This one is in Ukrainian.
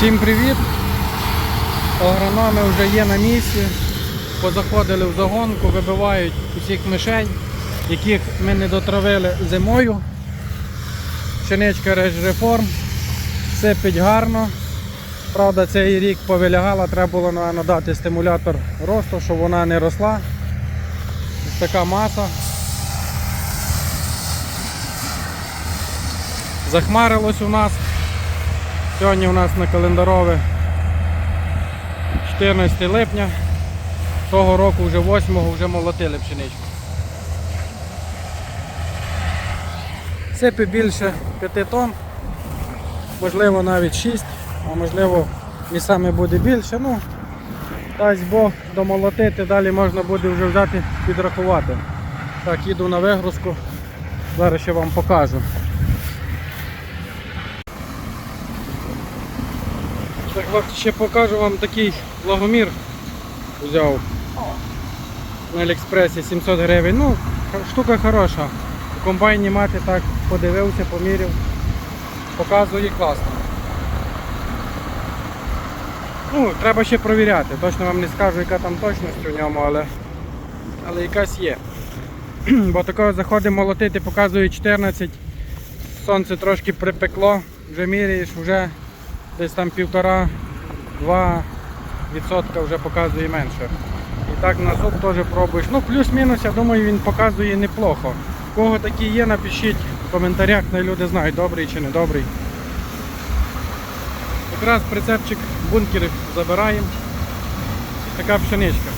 Всім привіт! Агрономи вже є на місці. Позаходили в загонку, вибивають усіх мишей, яких ми не дотравили зимою. Пшеничка реформ, сипить гарно. Правда, цей рік повилягала, треба було напевно, дати стимулятор росту, щоб вона не росла. Ось така маса. Захмарилось у нас. Сьогодні у нас на календарове 14 липня. Того року вже 8-го вже молотили пшеничку. Сипи більше 5 тонн, можливо навіть 6, а можливо місцями буде більше. Ну, дасть Бог домолотити, далі можна буде вже взяти підрахувати. Так, їду на вигрузку, зараз ще вам покажу. Так, ще покажу вам такий лагомір взяв на Аліекспресі 700 гривень. Ну, штука хороша. У комбайні мати так подивився, поміряв. Показує класно. Ну, треба ще провіряти. Точно вам не скажу, яка там точність у ньому, але, але якась є. Бо такого заходимо молотити, показує 14. Сонце трошки припекло, вже міряєш, вже десь там півтора-два відсотка вже показує менше. І так на зуб теж пробуєш. Ну, плюс-мінус, я думаю, він показує неплохо. Кого такі є, напишіть в коментарях, не люди знають, добрий чи не добрий. Якраз прицепчик бункерів забираємо. Така пшеничка.